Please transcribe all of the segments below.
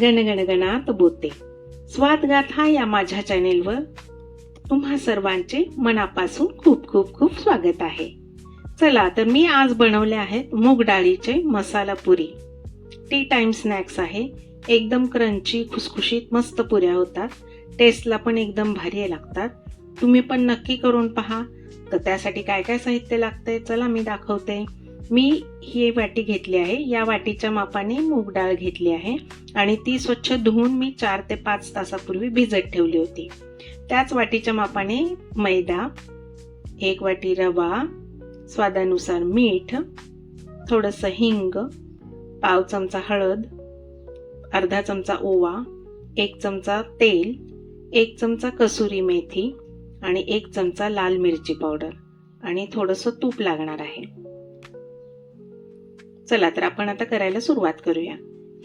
गणगणगणात बोते हा या माझ्या चॅनेलवर. तुम्हा सर्वांचे मनापासून खूप खूप खूप स्वागत आहे. चला तर मी आज बनवले आहेत मूग डाळीचे masala puri. Tea time snacks आहे. एकदम क्रंची खुसखुशीत मस्त पुऱ्या होतात. टेस्टला पण एकदम भारी लागतात. तुम्ही पण नक्की करून पहा. तर त्यासाठी काय काय साहित्य लागतंय? चला मी दाखवते. मी ही वाटी घेतली आहे. या वाटीच्या मापाने मूग डाळ घेतली आहे आणि ती स्वच्छ धुवून मी चार ते पाच तासापूर्वी भिजत ठेवली होती. त्याच वाटीच्या मापाने मैदा एक वाटी रवा स्वादानुसार मीठ थोडंसं हिंग पाव चमचा हळद अर्धा चमचा ओवा एक चमचा तेल एक चमचा कसुरी मेथी आणि एक चमचा लाल मिरची पावडर आणि थोडंसं तूप लागणार आहे. चला तर आपण आता करायला सुरुवात करूया.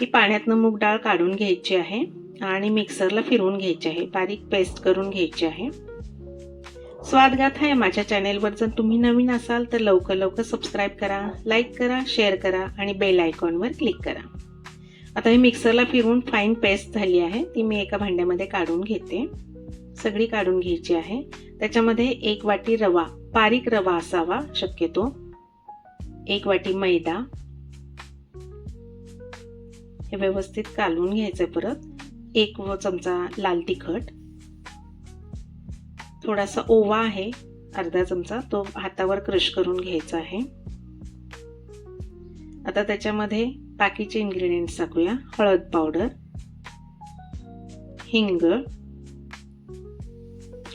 ही पाण्यातनं मूग डाळ काढून घ्यायची आहे आणि मिक्सरला फिरवून घ्यायची आहे. बारीक पेस्ट करून घ्यायची आहे. स्वादगाथा आहे माझ्या चॅनेलवर. जर तुम्ही नवीन असाल तर लवकर लवकर सबस्क्राईब करा लाईक करा शेअर करा आणि बेल आयकॉनवर क्लिक करा. आता ही मिक्सरला फिरवून फाईन पेस्ट झाली आहे. ती मी एका भांड्यामध्ये काढून घेते. सगळी काढून घ्यायची आहे. त्याच्यामध्ये एक वाटी रवा बारीक रवा असावा शक्यतो. एक वाटी मैदा हे व्यवस्थित कालवून घ्यायचं परत. एक व चमचा लाल तिखट. थोडासा ओवा आहे अर्धा चमचा. तो हातावर क्रश करून घ्यायचा आहे. आता त्याच्यामध्ये बाकीचे इन्ग्रेडियंट्स टाकूया. हळद पावडर हिंग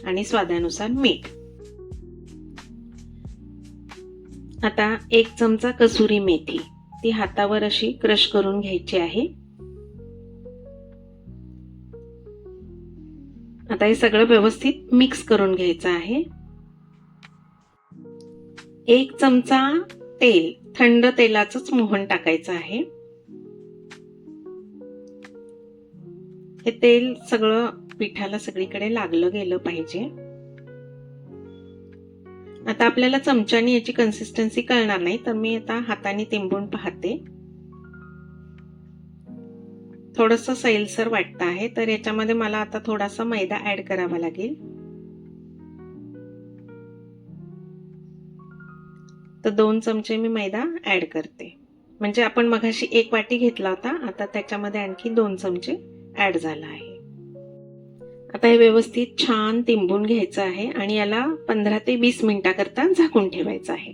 आणि स्वादानुसार मीठ. आता एक चमचा कसुरी मेथी. ती हातावर अशी क्रश करून घ्यायची आहे. आता हे सगळं व्यवस्थित मिक्स करून घ्यायचं आहे. एक चमचा तेल थंड तेलाचंच मोहन टाकायचं आहे. हे तेल सगळं पिठाला सगळीकडे लागलं गेलं पाहिजे. आता आपल्याला चमच्याने याची कन्सिस्टन्सी कळणार नाही तर मी आता हाताने तिंबून पाहते. थोडस सैलसर वाटतं आहे तर याच्यामध्ये मला आता थोडासा मैदा ऍड करावा लागेल. तर दोन चमचे मी मैदा ऍड करते. म्हणजे आपण मघाशी एक वाटी घेतला होता आता त्याच्यामध्ये आणखी दोन चमचे ऍड झाला आहे. आता हे व्यवस्थित छान तिंबून घ्यायचं आहे आणि याला पंधरा ते वीस मिनिटाकरता झाकून ठेवायचं आहे.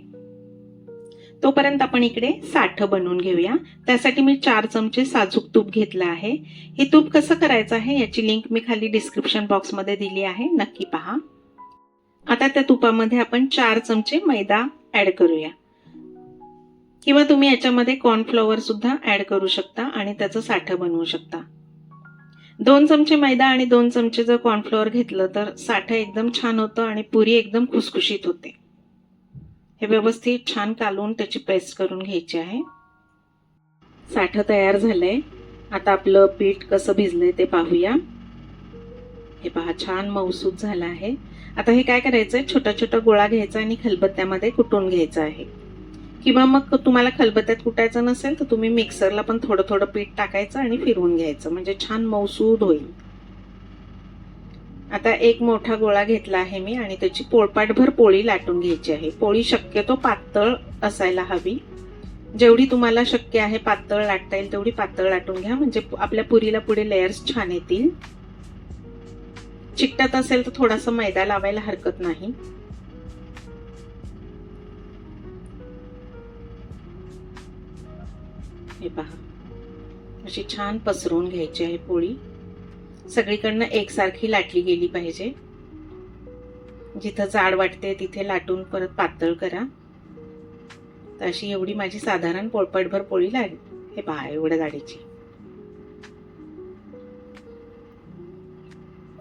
तोपर्यंत आपण इकडे साठ बनवून घेऊया. त्यासाठी मी चार चमचे साजूक तूप घेतलं आहे. हे तूप कसं करायचं आहे याची लिंक मी खाली डिस्क्रिप्शन बॉक्समध्ये दिली आहे. नक्की पहा. आता त्या तुपामध्ये आपण चार चमचे मैदा ऍड करूया. किंवा तुम्ही याच्यामध्ये कॉर्नफ्लॉवर सुद्धा ऍड करू शकता आणि त्याचं साठं बनवू शकता. दोन चमचे मैदा आणि दोन चमचे जर कॉर्नफ्लोअर घेतलं तर साठं एकदम छान होतं आणि पुरी एकदम खुसखुशीत होते. हे व्यवस्थित छान कालवून त्याची पेस्ट करून घ्यायची आहे. साठं तयार झालंय. आता आपलं पीठ कसं भिजलंय ते पाहूया. हे पहा छान मऊसूत झालं आहे. आता हे काय करायचंय? छोटा छोटा गोळा घ्यायचा आणि खलबत्त्यामध्ये कुटून घ्यायचा आहे. किंवा मग तुम्हाला खलबत्त्यात कुटायचं नसेल तर तुम्ही मिक्सरला पण थोडं थोडं पीठ टाकायचं आणि फिरवून घ्यायचं. म्हणजे छान मौसूद होईल. आता एक मोठा गोळा घेतला आहे मी आणि त्याची पोळपाटभर पोळी लाटून घ्यायची आहे. पोळी शक्यतो पातळ असायला हवी. जेवढी तुम्हाला शक्य आहे पातळ लाटता येईल तेवढी पातळ लाटून घ्या. म्हणजे आपल्या पुरीला पुढे लेयर्स छान येतील. चिकटत असेल तर थोडासा मैदा लावायला हरकत नाही. हे पहा. अशी छान पसरवून घ्यायची आहे पोळी. सगळीकडनं एकसारखी लाटली गेली पाहिजे. जिथं जाड वाटते तिथे लाटून परत पातळ करा. तर अशी एवढी माझी साधारण पोळपटभर पोळी लागली. हे पहा एवढ्या जाडीची.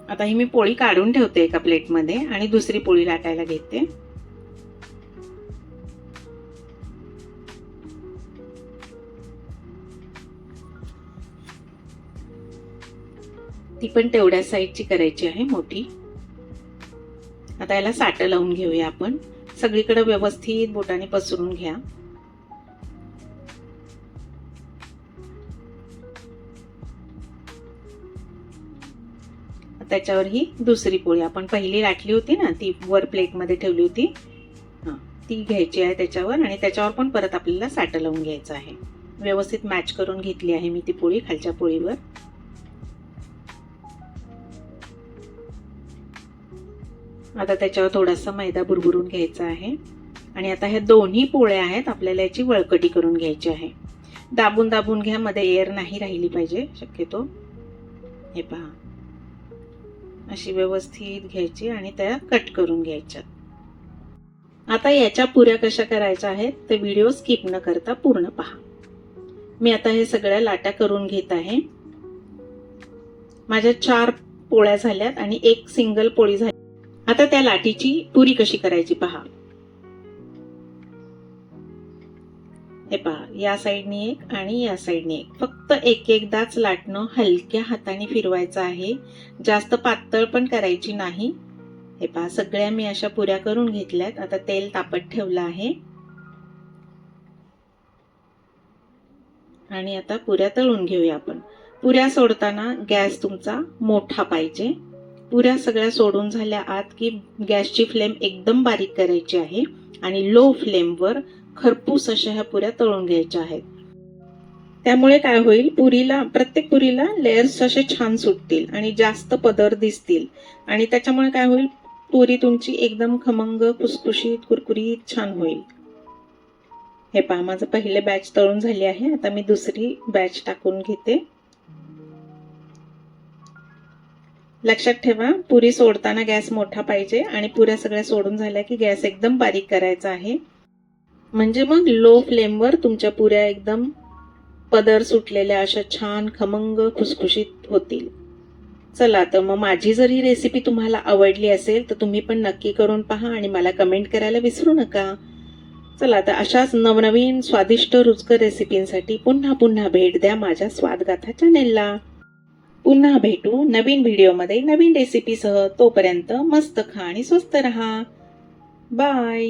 आता ही मी पोळी काढून ठेवते एका प्लेटमध्ये आणि दुसरी पोळी लाटायला घेते. ती पण तेवढ्या साईजची करायची आहे मोठी. आता याला साठं लावून घेऊया आपण. सगळीकडे व्यवस्थित बोटाने पसरून घ्या. त्याच्यावर ही दुसरी पोळी आपण पहिली लाटली होती ना ती वर प्लेटमध्ये ठेवली होती. हां ती घ्यायची आहे त्याच्यावर आणि त्याच्यावर पण परत आपल्याला साठं लावून घ्यायचं आहे. व्यवस्थित मॅच करून घेतली आहे मी ती पोळी खालच्या पोळीवर. आता त्याच्यावर थोडासा मैदा बुरबुरून घ्यायचा आहे. आणि आता ह्या दोन्ही पोळ्या आहेत आपल्याला याची वळकटी करून घ्यायची आहे. दाबून दाबून घ्या मध्ये एअर नाही राहिली पाहिजे शक्यतो. हे पहा. अशी व्यवस्थित घ्यायची आणि त्या कट करून घ्यायच्या. आता याच्या पुऱ्या कशा करायच्या आहेत ते व्हिडिओ स्किप न करता पूर्ण पहा. मी आता हे सगळ्या लाट्या करून घेत आहे. माझ्या चार पोळ्या झाल्यात आणि एक सिंगल पोळी झाली. आता त्या लाटीची पुरी कशी करायची पहा. हे पहा या साईडनी एक आणि या साईडनी एक. फक्त एक एकदाच लाटणं हलक्या हाताने फिरवायचं आहे. जास्त पातळ पण करायची नाही. हे पहा सगळ्या मी अशा पुऱ्या करून घेतल्यात. आता तेल तापत ठेवलं आहे. आणि आता पुऱ्या तळून घेऊया आपण. पुऱ्या सोडताना गॅस तुमचा मोठा पाहिजे. पुऱ्या सगळ्या सोडून झाल्या आत की गॅसची फ्लेम एकदम बारीक करायची आहे आणि लो फ्लेमवर खरपूस अशा ह्या पुऱ्या तळून घ्यायच्या आहेत. त्यामुळे काय होईल? पुरीला प्रत्येक पुरीला लेयर्स असे छान सुटतील आणि जास्त पदर दिसतील. आणि त्याच्यामुळे काय होईल? पुरी तुमची एकदम खमंग खुसखुशीत कुरकुरीत छान होईल. हे पहा माझं पहिले बॅच तळून झाली आहे. आता मी दुसरी बॅच टाकून घेते. लक्षात ठेवा पुरी सोडताना गॅस मोठा पाहिजे आणि पुऱ्या सगळ्या सोडून झाल्या की गॅस एकदम बारीक करायचा आहे. म्हणजे मग लो फ्लेमवर तुमच्या पुऱ्या एकदम पदर सुटलेल्या अशा छान खमंग खुसखुशीत होतील. चला तर मग माझी जर ही रेसिपी तुम्हाला आवडली असेल तर तुम्ही पण नक्की करून पहा आणि मला कमेंट करायला विसरू नका. चला तर अशाच नवनवीन स्वादिष्ट रुचकर रेसिपींसाठी पुन्हा पुन्हा भेट द्या माझ्या स्वादगाथा चॅनेलला पुन्हा भेटू नवीन व्हिडिओमध्ये नवीन रेसिपीसह तोपर्यंत मस्त खा आणि स्वस्त रहा. बाय